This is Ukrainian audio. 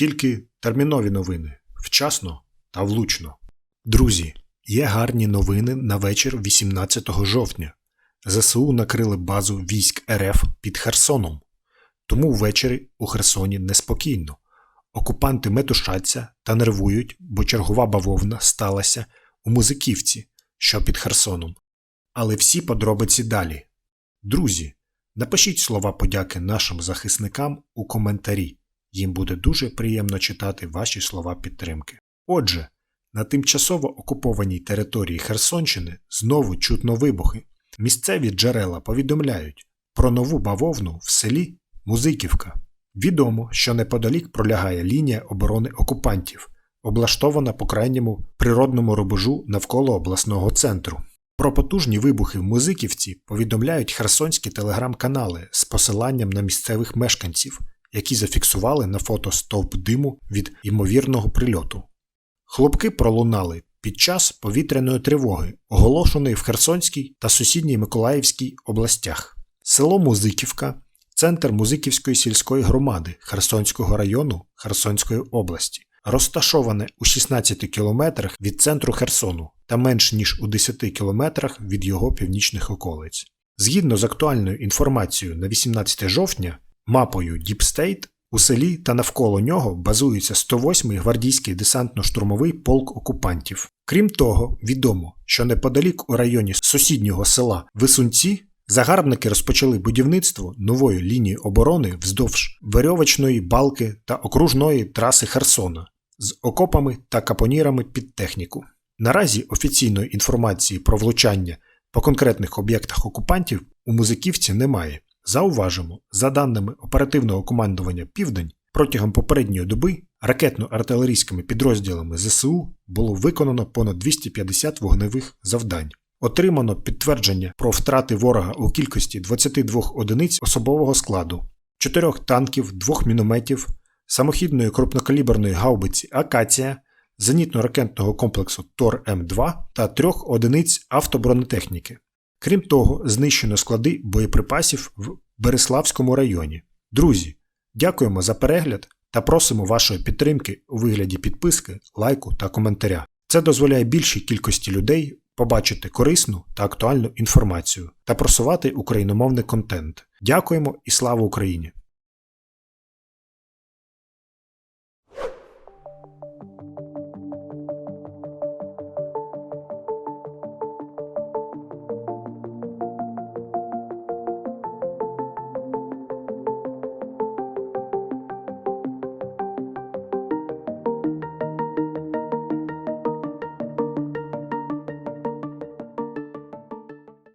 Тільки термінові новини вчасно та влучно. Друзі, є гарні новини на вечір 18 жовтня. ЗСУ накрили базу військ РФ під Херсоном. Тому ввечері у Херсоні неспокійно. Окупанти метушаться та нервують, бо чергова бавовна сталася у Музиківці, що під Херсоном. Але всі подробиці далі. Друзі, напишіть слова подяки нашим захисникам у коментарі. Їм буде дуже приємно читати ваші слова підтримки. Отже, на тимчасово окупованій території Херсонщини знову чутно вибухи. Місцеві джерела повідомляють про нову бавовну в селі Музиківка. Відомо, що неподалік пролягає лінія оборони окупантів, облаштована по крайньому природному рубежу навколо обласного центру. Про потужні вибухи в Музиківці повідомляють херсонські телеграм-канали з посиланням на місцевих мешканців, які зафіксували на фото стовп диму від ймовірного прильоту. Хлопки пролунали під час повітряної тривоги, оголошеної в Херсонській та сусідній Миколаївській областях. Село Музиківка центр Музиківської сільської громади Херсонського району Херсонської області, розташоване у 16 кілометрах від центру Херсону та менш ніж у 10 кілометрах від його північних околиць. Згідно з актуальною інформацією на 18 жовтня, мапою State, у селі та навколо нього базується 108-й гвардійський десантно-штурмовий полк окупантів. Крім того, відомо, що неподалік у районі сусіднього села Висунці загарбники розпочали будівництво нової лінії оборони вздовж верьовочної балки та окружної траси Херсона з окопами та капонірами під техніку. Наразі офіційної інформації про влучання по конкретних об'єктах окупантів у Музиківці немає. Зауважимо, за даними оперативного командування Південь, протягом попередньої доби ракетно-артилерійськими підрозділами ЗСУ було виконано понад 250 вогневих завдань. Отримано підтвердження про втрати ворога у кількості 22 одиниць особового складу, 4 танків, 2 мінометів, самохідної крупнокаліберної гаубиці Акація, зенітно-ракетного комплексу Тор-М2 та 3 одиниць автобронетехніки. Крім того, знищено склади боєприпасів в Береславському районі. Друзі, дякуємо за перегляд та просимо вашої підтримки у вигляді підписки, лайку та коментаря. Це дозволяє більшій кількості людей побачити корисну та актуальну інформацію та просувати україномовний контент. Дякуємо і слава Україні!